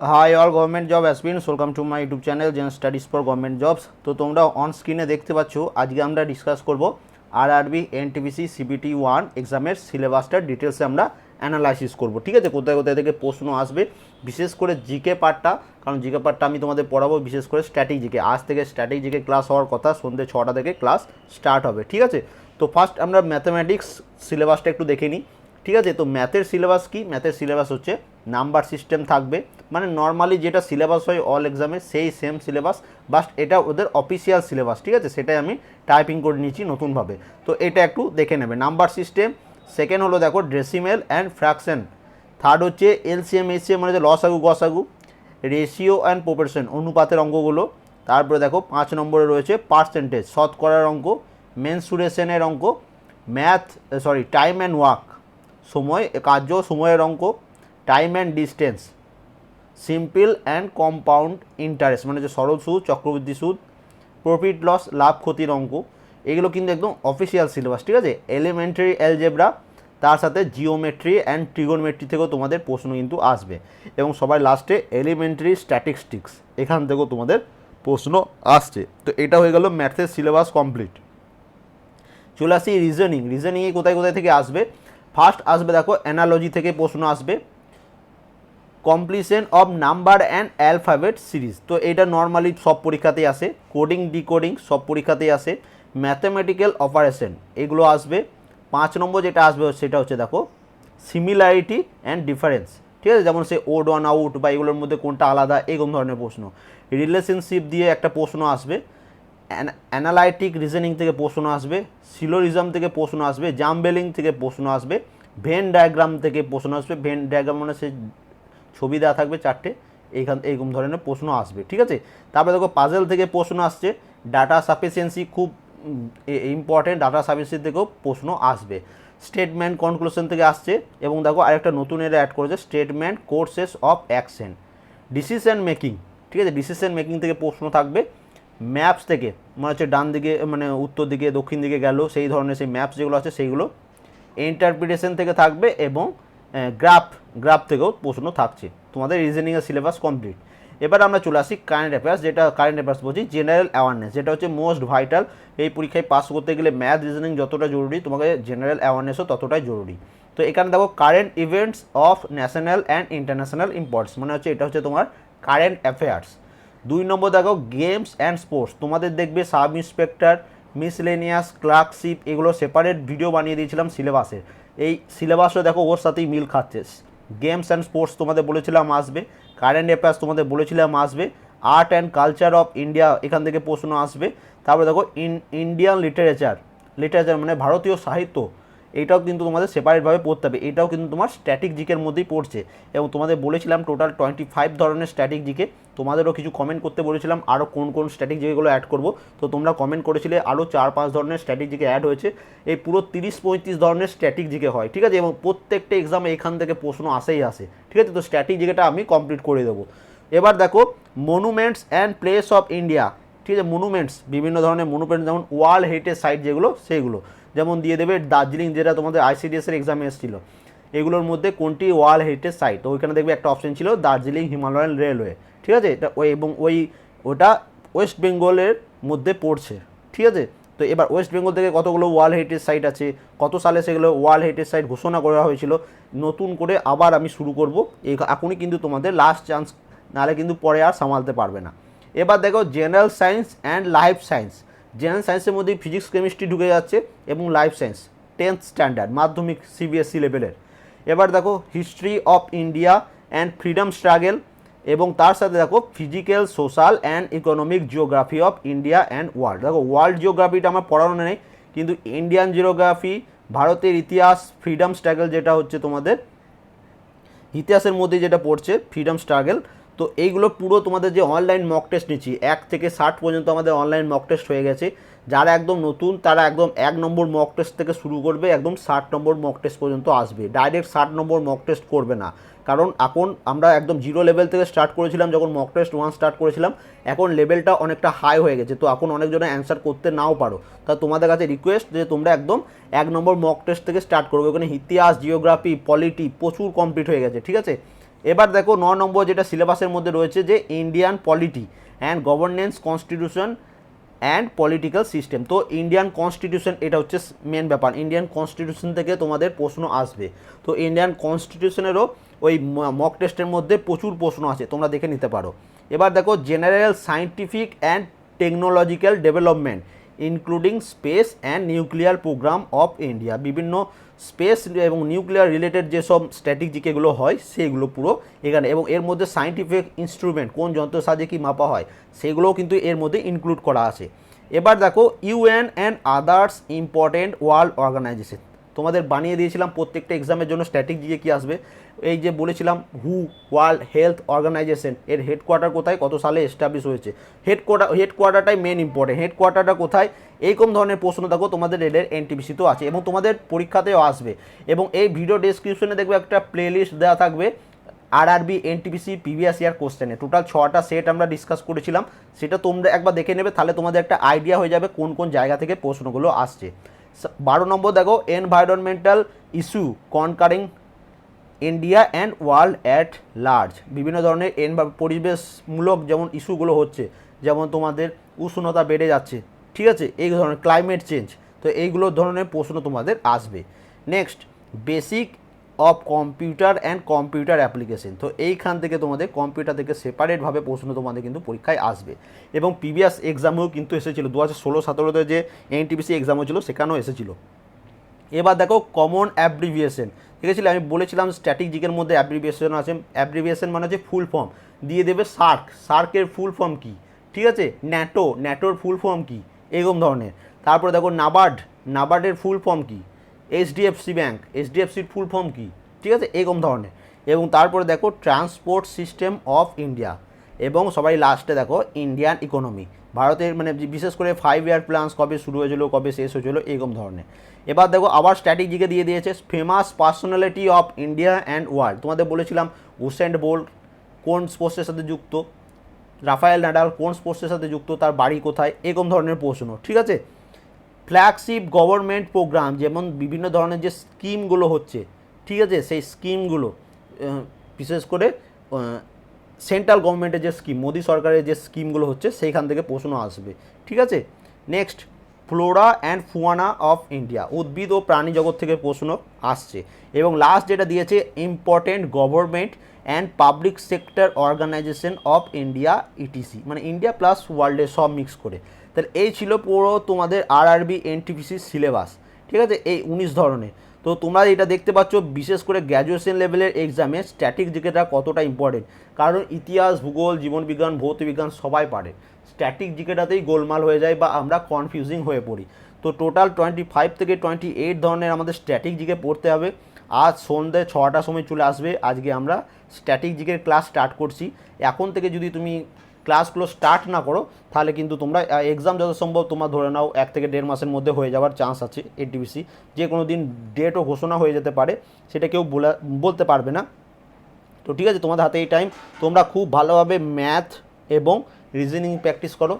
Hi all government job aspirants welcome to my YouTube channel Zen studies for government jobs তো তোমরা on স্ক্রিনে দেখতে পাচ্ছ, আজকে আমরা ডিসকাস করব আর আরবি এনটিপিসি সিবিটি ওয়ান এক্সামের সিলেবাসটার ডিটেলসে আমরা অ্যানালাইসিস করব। ঠিক আছে? কোথায় কোথায় থেকে প্রশ্ন আসবে, বিশেষ করে জিকে পার্টটা কারণ জিকে পার্টটা আমি তোমাদের পড়াবো বিশেষ করে স্ট্যাটিক জিকে আজ থেকে স্ট্যাটিক জিকে ক্লাস হওয়ার কথা, সন্ধ্যে ছটা থেকে ক্লাস স্টার্ট হবে। ঠিক আছে? তো ফার্স্ট আমরা ম্যাথামেটিক্স সিলেবাসটা একটু দেখে নিই। ঠিক আছে? তো ম্যাথের সিলেবাস কি? ম্যাথের সিলেবাস হচ্ছে নাম্বার সিস্টেম থাকবে। মানে নর্মালি যেটা সিলেবাস হয় অল এক্সামে সেই সেম সিলেবাস বাট এটা ওদের অফিসিয়াল সিলেবাস ঠিক আছে? সেটাই আমি টাইপিং করে নিয়েছি নতুনভাবে। তো এটা একটু দেখে নেবে। নাম্বার সিস্টেম সেকেন্ড হলো দেখো ড্রেসিমেল অ্যান্ড ফ্র্যাকশন থার্ড হচ্ছে এলসিএম এসিএম মানে যে লসাগু গসাগু রেশিও অ্যান্ড প্রপোর্শন অনুপাতের অঙ্কগুলো। তারপরে দেখো পাঁচ নম্বরে রয়েছে পার্সেন্টেজ শতকরার অঙ্ক মেনসুরেশনের অঙ্ক math sorry time and work সময়, কার্য, সময়ের অঙ্ক time and distance simple and compound interest মানে যে সরল সুদ, চক্রবৃদ্ধি সুদ, প্রফিট লস, লাভ ক্ষতির অঙ্ক, এগুলো কিন্তু একদম অফিসিয়াল সিলেবাস ঠিক আছে? এলিমেন্টারি অ্যালজেব্রা তার সাথে জিওমেট্রি অ্যান্ড ট্রিগোনমেট্রি থেকেও তোমাদের প্রশ্ন কিন্তু আসবে। এবং সবাই লাস্টে এলিমেন্টারি স্ট্যাটিস্টিক্স এখান থেকেও তোমাদের প্রশ্ন আসছে। তো এটা হয়ে গেল ম্যাথের সিলেবাস কমপ্লিট চলে আসি রিজনিং রিজনিংয়ে কোথায় কোথায় থেকে আসবে? ফার্স্ট আসবে দেখো অ্যানালজি থেকে প্রশ্ন আসবে। Completion of number and alphabet series তো এটা নর্মালি সব পরীক্ষাতেই আসে। কোডিং ডিকোডিং সব পরীক্ষাতেই আসে। ম্যাথামেটিক্যাল অপারেশন এগুলো আসবে। পাঁচ নম্বর যেটা আসবে সেটা হচ্ছে দেখো সিমিলারিটি অ্যান্ড ডিফারেন্স ঠিক আছে? যেমন সে ওড ওয়ান আউট বা এগুলোর মধ্যে কোনটা আলাদা, এরকম ধরনের প্রশ্ন। রিলেশনশিপ দিয়ে একটা প্রশ্ন আসবে। অ্যানালাইটিক রিজনিং থেকে প্রশ্ন আসবে। সিলোরিজম থেকে প্রশ্ন আসবে। জাম্বেলিং থেকে প্রশ্ন আসবে। ভেন ডায়াগ্রাম থেকে প্রশ্ন আসবে। ভেন ডায়াগ্রাম মানে সে ছবি দেওয়া থাকবে চারটে, এইখান এইরকম ধরনের প্রশ্ন আসবে, ঠিক আছে? তারপরে দেখো পাজেল থেকে প্রশ্ন আসছে। ডাটা সাফিসিয়েন্সি খুব ইম্পর্টেন্ট ডাটা সাফিসিয়েন্সি থেকেও প্রশ্ন আসবে। স্টেটমেন্ট কনক্লুশন থেকে আসছে এবং দেখো, আরেকটা নতুন এরা অ্যাড করেছে statement courses of action decision making ঠিক আছে? ডিসিশন মেকিং থেকে প্রশ্ন থাকবে। ম্যাপস থেকে, মনে হচ্ছে ডান দিকে মানে উত্তর দিকে, দক্ষিণ দিকে গেল, সেই ধরনের, সেই ম্যাপস যেগুলো আছে, সেইগুলো ইন্টারপ্রিটেশন থেকে থাকবে এবং গ্রাফ গ্রাফ থেকেও প্রশ্ন থাকছে। তোমাদের রিজনিংয়ের সিলেবাস কমপ্লিট এবার আমরা চলে আসি কারেন্ট অ্যাফেয়ার্স যেটা কারেন্ট অ্যাফেয়ার্স বলছি জেনারেল অ্যাওয়ারনেস যেটা হচ্ছে মোস্ট ভাইটাল এই পরীক্ষায় পাস করতে গেলে ম্যাথ রিজনিং যতটা জরুরি, তোমাকে জেনারেল অ্যাওয়ারনেসও ততটাই জরুরি। তো এখানে দেখো current events of national and international importance মানে হচ্ছে এটা হচ্ছে তোমার কারেন্ট অ্যাফেয়ার্স দুই নম্বর দেখো গেমস অ্যান্ড স্পোর্টস তোমাদের দেখবে সাব ইন্সপেক্টর মিসলেনিয়াস ক্লার্কশিপ এগুলো সেপারেট ভিডিও বানিয়ে দিয়েছিলাম সিলেবাসের এই সিলেবাসও দেখো ওর সাথেই মিল খাচ্ছে। গেমস অ্যান্ড স্পোর্টস তোমাদের বলেছিলাম আসবে কারেন্ট অ্যাফেয়ার্স তোমাদের বলেছিলাম আসবে art and culture of India এখান থেকে প্রশ্ন আসবে। তারপরে দেখো ইন ইন্ডিয়ান লিটারেচার লিটারেচার মানে ভারতীয় সাহিত্য এটাও কিন্তু তোমাদের সেপারেটভাবে পড়তে হবে। এটাও কিন্তু তোমার স্ট্যাটিক জিকের মধ্যেই পড়ছে। এবং তোমাদের বলেছিলাম টোটাল টোয়েন্টি ফাইভ ধরনের স্ট্যাটিক জিকে তোমাদেরও কিছু কমেন্ট করতে বলেছিলাম আরও কোন কোন স্ট্যাটিক জিকেগুলো অ্যাড করব। তো তোমরা কমেন্ট করেছিলে আরও চার পাঁচ ধরনের স্ট্যাটিক জিকে অ্যাড হয়েছে। এই পুরো তিরিশ পঁয়ত্রিশ ধরনের স্ট্যাটিক জিকে হয়, ঠিক আছে? এবং প্রত্যেকটা এক্সামে এখান থেকে প্রশ্ন আসেই আসে, ঠিক আছে? তো স্ট্যাটিক জিকেটা আমি কমপ্লিট করে দেবো। এবার দেখো monuments and place of India ঠিক আছে? মনুমেন্টস বিভিন্ন ধরনের মনুমেন্টস যেমন ওয়ার্ল্ড হেরিটেজ সাইট যেগুলো, সেইগুলো। যেমন দিয়ে দেবে দার্জিলিং, যেটা তোমাদের আইসিডিএস এর এক্সামে এসেছিল। এগুলোর মধ্যে কোনটি ওয়ার্ল্ড হেরিটেজ সাইট? তো ওইখানে দেখবে একটা অপশন ছিল দার্জিলিং হিমালয়ান রেলওয়ে। ঠিক আছে? এটা ওই এবং ওই ওটা ওয়েস্ট বেঙ্গলের মধ্যে পড়ছে। ঠিক আছে? তো এবার ওয়েস্ট বেঙ্গল থেকে কতগুলো ওয়ার্ল্ড হেরিটেজ সাইট আছে? কত সালে সেগুলো ওয়ার্ল্ড হেরিটেজ সাইট ঘোষণা করা হয়েছিল? নতুন করে আবার আমি শুরু করব। এই এখনই কিন্তু তোমাদের লাস্ট চান্স নাহলে কিন্তু পরে আর সামালতে পারবে না। এবার দেখো general science and life science general সায়েন্সের মধ্যেই ফিজিক্স, কেমিস্ট্রি ঢুকে যাচ্ছে এবং লাইফ সায়েন্স, টেন্থ স্ট্যান্ডার্ড, মাধ্যমিক সিবিএসসি লেভেলের। এবার দেখো history of India and freedom struggle এবং তার সাথে দেখো physical, social and economic geography of India and world. দেখো ওয়ার্ল্ড জিওগ্রাফিটা আমার পড়ানো নেই, কিন্তু ইন্ডিয়ান জিওগ্রাফি, ভারতের ইতিহাস, ফ্রিডম স্ট্রাগল যেটা হচ্ছে তোমাদের, ইতিহাসের মধ্যে যেটা পড়ছে, ফ্রিডম স্ট্রাগল। তো এইগুলো পুরো তোমাদের যে অনলাইন মক টেস্ট নিচ্ছি, এক থেকে ষাট পর্যন্ত আমাদের অনলাইন মক টেস্ট হয়ে গেছে। যারা একদম নতুন, তারা একদম এক নম্বর মক টেস্ট থেকে শুরু করবে, একদম ষাট নম্বর মক টেস্ট পর্যন্ত আসবে। ডাইরেক্ট ষাট নম্বর মক টেস্ট করবে না। কারণ এখন আমরা একদম জিরো লেভেল থেকে স্টার্ট করেছিলাম, যখন মক টেস্ট ওয়ান স্টার্ট করেছিলাম, এখন লেভেলটা অনেকটা হাই হয়ে গেছে। তো এখন অনেকজনে অ্যান্সার করতে নাও পারো। তা তোমাদের কাছে রিকোয়েস্ট যে তোমরা একদম এক নম্বর মক টেস্ট থেকে স্টার্ট করবে। ওখানে ইতিহাস জিওগ্রাফি পলিটি প্রচুর কমপ্লিট হয়ে গেছে, ঠিক আছে? এবার দেখো ন নম্বর যেটা সিলেবাসের মধ্যে রয়েছে যে Indian polity and governance constitution and political system তো ইন্ডিয়ান কনস্টিটিউশন এটা হচ্ছে মেন ব্যাপার। ইন্ডিয়ান কনস্টিটিউশন থেকে তোমাদের প্রশ্ন আসবে। তো ইন্ডিয়ান কনস্টিটিউশনেরও ওই মক টেস্টের মধ্যে প্রচুর প্রশ্ন আছে, তোমরা দেখে নিতে পারো। এবার দেখো general scientific and technological development including space and nuclear programme of India বিভিন্ন স্পেস এবং নিউক্লিয়ার রিলেটেড যেসব স্ট্র্যাটেজিকেগুলো হয়, সেগুলো পুরো এখানে। এবং এর মধ্যে সায়েন্টিফিক ইনস্ট্রুমেন্ট কোন যন্ত্র সাহায্যে কী মাপা হয়, সেগুলোও কিন্তু এর মধ্যে ইনক্লুড করা আছে। এবার দেখো UN and others important world organisation তোমাদের বানিয়ে দিয়েছিলাম প্রত্যেকটা এক্সামের জন্য স্ট্র্যাটেজি কী আসবে? এই যে বলেছিলাম হু ওয়ার্ল্ড হেলথ অর্গানাইজেশন, এর হেডকোয়ার্টার কোথায়, কত সালে এস্টাবলিশ হয়েছে? হেডকোয়ার্টার হেডকোয়ার্টারটাই মেন ইম্পর্টেন্ট হেডকোয়ার্টারটা কোথায়? এইরকম ধরনের প্রশ্ন দেখো, তোমাদের রেলের এনটিপিসিতেও আছে এবং তোমাদের পরীক্ষাতেও আসবে। এবং এই ভিডিও ডেসক্রিপশনে দেখবে একটা প্লেলিস্ট দেওয়া থাকবে আর আরবি এনটিপিসি প্রিভিয়াস ইয়ার কোশ্চেনে টোটাল ছটা সেট আমরা ডিসকাস করেছিলাম, সেটা তোমরা একবার দেখে নেবে, তাহলে তোমাদের একটা আইডিয়া হয়ে যাবে কোন কোন জায়গা থেকে প্রশ্নগুলো আসছে। বারো নম্বর দেখো environmental issue concerning India and world at large বিভিন্ন ধরনের এন পরিবেশমূলক যেমন ইস্যুগুলো হচ্ছে, যেমন তোমাদের উষ্ণতা বেড়ে যাচ্ছে, ঠিক আছে? এই ধরনের ক্লাইমেট চেঞ্জ তো এইগুলো ধরনের প্রশ্ন তোমাদের আসবে। Next basic of computer and computer application তো এইখান থেকে তোমাদের কম্পিউটার থেকে সেপারেটভাবে প্রশ্ন তোমাদের কিন্তু পরীক্ষায় আসবে। এবং প্রিভিয়াস এক্সামেও কিন্তু এসেছিল, দু হাজার ষোলো সতেরোতে যে এনটিপিসি এক্সাম হয়েছিল সেখানেও এসেছিল। এবার দেখো কমন অ্যাব্রিভিয়েশন ঠিক আছে? আমি বলেছিলাম স্ট্র্যাটেজিকের মধ্যে অ্যাব্রিভিয়েশন আছে। অ্যাব্রিভিয়েশন মানে হচ্ছে ফুল ফর্ম দিয়ে দেবে সার্ক সার্কের ফুল ফর্ম কী? ঠিক আছে? ন্যাটো ন্যাটোর ফুল ফর্ম কী? এরকম ধরনের। তারপরে দেখো নাবার্ড নাবার্ডের ফুল ফর্ম কী? এইচডিএফসি ব্যাঙ্ক এইচডিএফসির ফুল ফর্ম কী? ঠিক আছে? এরকম ধরনের। এবং তারপরে দেখো ট্রান্সপোর্ট সিস্টেম অফ ইন্ডিয়া এবং সবাই লাস্টে দেখো ইন্ডিয়ান ইকোনমি ভারতের মানে বিশেষ করে ফাইভ ইয়ার প্ল্যান্স কবে শুরু হয়েছিল, কবে শেষ হয়েছিল, এরকম ধরনের। এবার দেখো, আবার স্ট্র্যাটেজিকে দিয়ে দিয়েছে famous personality of India and world তোমাদের বলেছিলাম উসেন্ড বোল্ট কোন স্পোর্টসের সাথে যুক্ত? রাফায়েল নাডাল কোন স্পোর্টসের সাথে যুক্ত? তার বাড়ি কোথায়? এরকম ধরনের প্রশ্ন, ঠিক আছে? ফ্ল্যাগশিপ গভর্নমেন্ট প্রোগ্রাম যেমন বিভিন্ন ধরনের যে স্কিমগুলো হচ্ছে, ঠিক আছে? সেই স্কিমগুলো বিশেষ করে সেন্ট্রাল গভর্নমেন্টের যে স্কিম মোদি সরকারের যে স্কিমগুলো হচ্ছে, সেইখান থেকে প্রশ্ন আসবে। ঠিক আছে? Next flora and fauna of India উদ্ভিদ ও প্রাণী জগৎ থেকে প্রশ্ন আসছে। এবং লাস্ট যেটা দিয়েছে important government and public sector organisation of India etc মানে ইন্ডিয়া প্লাস ওয়ার্ল্ডে সব মিক্স করে। তাহলে এই ছিল পুরো তোমাদের আর আরবি এনটিপিসি সিলেবাস ঠিক আছে? এই উনিশ ধরনের। তো তোমরা এটা দেখতে পাচ্ছ, বিশেষ করে গ্র্যাজুয়েশন লেভেলের এক্সামে স্ট্যাটিক জিকেটা কতটা ইম্পর্টেন্ট কারণ ইতিহাস, ভূগোল, জীবনবিজ্ঞান, ভৌতবিজ্ঞান সবাই পারে। স্ট্যাটিক জিকেটাতেই গোলমাল হয়ে যায় বা আমরা কনফিউজিং হয়ে পড়ি। তো টোটাল টোয়েন্টি ফাইভ থেকে টোয়েন্টি এইট ধরনের আমাদের স্ট্যাটিক জিকে পড়তে হবে। আজ সন্ধ্যে ছটার সময় চলে আসবে। আজকে আমরা স্ট্যাটিক জিকের ক্লাস স্টার্ট করছি। এখন থেকে যদি তুমি ক্লাসগুলো স্টার্ট না করো, তাহলে কিন্তু তোমরা এক্সাম যত সম্ভব তোমার ধরে নাও, এক থেকে দেড় মাসের মধ্যে হয়ে যাওয়ার চান্স আছে এডিবিসি যে কোনো দিন ডেটও ঘোষণা হয়ে যেতে পারে, সেটা কেউ বলা, বলতে পারবে না। তো ঠিক আছে, তোমাদের হাতে এই টাইম তোমরা খুব ভালোভাবে ম্যাথ এবং রিজনিং প্র্যাকটিস করো।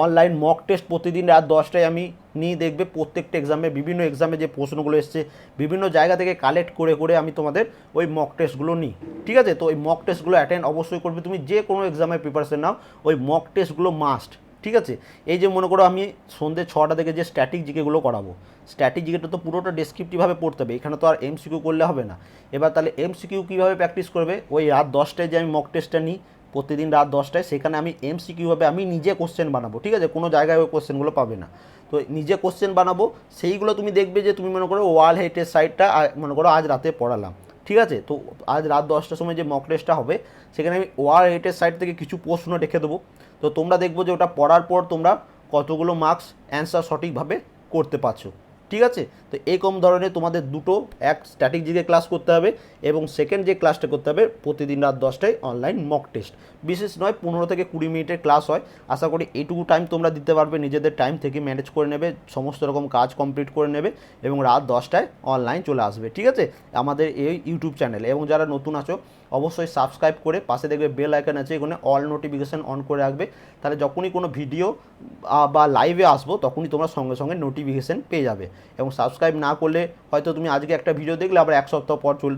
অনলাইন মক টেস্ট প্রতিদিন রাত দশটায় আমি নিয়ে দেখবে প্রত্যেকটা এক্সামে বিভিন্ন এক্সামে যে প্রশ্নগুলো এসছে, বিভিন্ন জায়গা থেকে কালেক্ট করে করে আমি তোমাদের ওই মক টেস্টগুলো নিই। ঠিক আছে? তো ওই মক টেস্টগুলো অ্যাটেন্ড অবশ্যই করবে। তুমি যে কোনো এক্সামের প্রিপারেশন নাও, ওই মক টেস্টগুলো মাস্ট ঠিক আছে? এই যে মনে করো আমি সন্ধ্যে ছটা থেকে যে স্ট্যাটিক জিকেগুলো করাবো স্ট্যাটিক জিকেটা তো পুরোটা ডেসক্রিপটিভভাবে পড়তে হবে, এখানে তো আর এমসিকিউ করলে হবে না। এবার তাহলে এমসিকিউ কীভাবে প্র্যাকটিস করবে? ওই রাত দশটায় যে আমি মক টেস্টটা নিই প্রতিদিন রাত দশটায়, সেখানে আমি এমসিকিউভাবে আমি নিজে কোশ্চেন বানাবো, ঠিক আছে? কোনো জায়গায় ওই কোশ্চেনগুলো পাবে না। তো নিজে কোশ্চেন বানাবো, সেইগুলো তুমি দেখবে যে তুমি মনে করো ওয়াল হেটের সাইডটা মনে করো আজ রাতে পড়ালাম, ঠিক আছে? তো আজ রাত দশটার সময় যে মক টেস্টটা হবে, সেখানে আমি ওয়াল হেটের সাইড থেকে কিছু প্রশ্ন রেখে দেবো। তো তোমরা দেখব যে ওটা পড়ার পর তোমরা কতগুলো মার্কস অ্যান্সার সঠিকভাবে করতে পারছ। ঠিক আছে? তো এরকম ধরনের তোমাদের দুটো, এক স্ট্যাটিক জিকে ক্লাস করতে হবে এবং সেকেন্ড যে ক্লাসটা করতে হবে, প্রতিদিন রাত দশটায় অনলাইন মক টেস্ট বিশেষ নয়, পনেরো থেকে কুড়ি মিনিটের ক্লাস হয়। আশা করি এইটুকু টাইম তোমরা দিতে পারবে, নিজেদের টাইম থেকে ম্যানেজ করে নেবে, সমস্ত রকম কাজ কমপ্লিট করে নেবে এবং রাত দশটায় অনলাইন চলে আসবে, ঠিক আছে? আমাদের এই ইউটিউব চ্যানেলে এবং যারা নতুন আছো অবশ্যই সাবস্ক্রাইব করে পাশে দেখবে বেল আইকন আছে, এখানে অল নোটিফিকেশান অন করে রাখবে। তাহলে যখনই কোনো ভিডিও বা লাইভে আসব, তখনই তোমরা সঙ্গে সঙ্গে নোটিফিকেশান পেয়ে যাবে। এবং সাবস্ক্রাইব না করলে হয়তো তুমি আজকে একটা ভিডিও দেখলে, আবার এক সপ্তাহ পর চল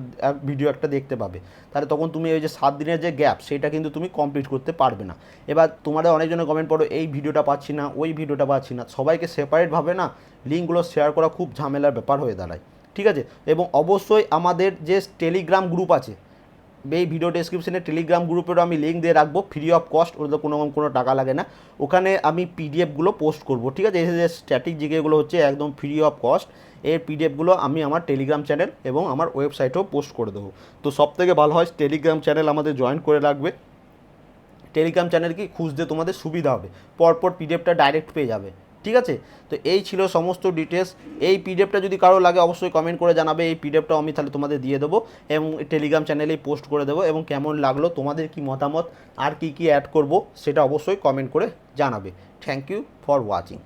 ভিডিও একটা দেখতে পাবে। তাহলে তখন তুমি ওই যে সাত দিনের যে গ্যাপ সেটা কিন্তু তুমি কমপ্লিট করতে পারবে না। এবার তোমাদের অনেকজনের কমেন্ট পড়ো, এই ভিডিওটা পাচ্ছি না, ওই ভিডিওটা পাচ্ছি না। সবাইকে সেপারেটভাবে না লিঙ্কগুলো শেয়ার করা খুব ঝামেলার ব্যাপার হয়ে দাঁড়ায়। ঠিক আছে? এবং অবশ্যই আমাদের যে টেলিগ্রাম গ্রুপ আছে এই ভিডিও ডেসক্রিপশনে টেলিগ্রাম গ্রুপেরও আমি লিঙ্ক দিয়ে রাখব ফ্রি অফ কস্ট ওদের কোনো কোনো টাকা লাগে না। ওখানে আমি পিডিএফগুলো পোস্ট করব, ঠিক আছে? এই যে স্ট্যাটিক জিকেগুলো হচ্ছে একদম ফ্রি অফ কস্ট এর পিডিএফগুলো আমি আমার টেলিগ্রাম চ্যানেল এবং আমার ওয়েবসাইটেও পোস্ট করে দেবো। তো সব থেকে ভালো হয় টেলিগ্রাম চ্যানেল আমাদের জয়েন করে রাখবে। টেলিগ্রাম চ্যানেল কি? খুঁজতে তোমাদের সুবিধা হবে। পরপর পিডিএফটা ডাইরেক্ট পেয়ে যাবে। ঠিক আছে? তো এই ছিল সমস্ত ডিটেলস এই পিডিএফটা যদি কারও লাগে, অবশ্যই কমেন্ট করে জানাবে। এই পিডিএফটা আমি তাহলে তোমাদের দিয়ে দেবো এবং টেলিগ্রাম চ্যানেলেই পোস্ট করে দেবো এবং কেমন লাগল, তোমাদের কি মতামত, আর কি কি অ্যাড করব, সেটা অবশ্যই কমেন্ট করে জানাবে। Thank you for watching